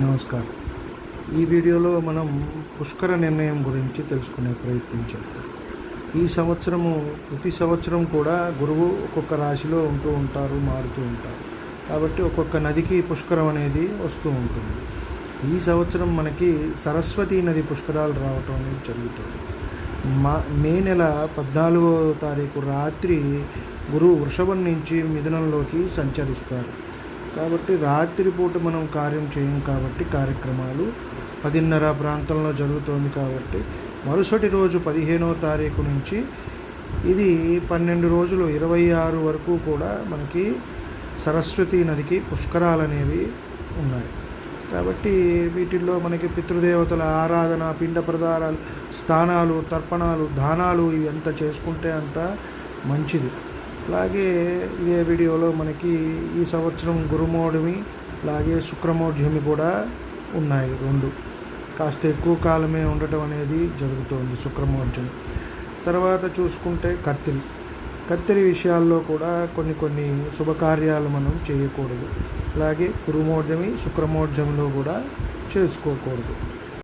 నమస్కారం. ఈ వీడియోలో మనం పుష్కర నిర్ణయం గురించి తెలుసుకునే ప్రయత్నం చేద్దాం. ఈ సంవత్సరము ప్రతి సంవత్సరం కూడా గురువు ఒక్కొక్క రాశిలో ఉంటూ ఉంటారు మారుతూ ఉంటారు. కాబట్టి ఒక్కొక్క నదికి పుష్కరం అనేది వస్తూ ఉంటుంది. ఈ సంవత్సరం మనకి సరస్వతి నది పుష్కరాలు రావటం అనేది జరుగుతుంది. మా మే నెల పద్నాలుగో తారీఖు రాత్రి గురువు వృషభం నుంచి మిథునంలోకి సంచరిస్తారు. కాబట్టి రాత్రిపూట మనం కార్యం చేయం కాబట్టి కార్యక్రమాలు పదిన్నర ప్రాంతంలో జరుగుతోంది కాబట్టి మరుసటి రోజు పదిహేనవ తారీఖు నుంచి ఇది పన్నెండు రోజులు ఇరవై ఆరు వరకు కూడా మనకి సరస్వతి నదికి పుష్కరాలు అనేవి ఉన్నాయి. కాబట్టి వీటిల్లో మనకి పితృదేవతల ఆరాధన పిండ ప్రదారాలు స్థానాలు తర్పణాలు దానాలు ఇవి ఎంత చేసుకుంటే అంత మంచిది. అలాగే ఇదే వీడియోలో మనకి ఈ సంవత్సరం గురుమోడిమి అలాగే శుక్రమోఢ్యమి కూడా ఉన్నాయి రెండు. కాస్త ఎక్కువ కాలమే ఉండటం అనేది జరుగుతోంది శుక్రమోఢ్యం తర్వాత చూసుకుంటే కత్తిరి. కత్తిరి విషయాల్లో కూడా కొన్ని కొన్ని శుభకార్యాలు మనం చేయకూడదు. అలాగే గురుమోఢ్యమి శుక్రమోఢ్యంలో కూడా చేసుకోకూడదు.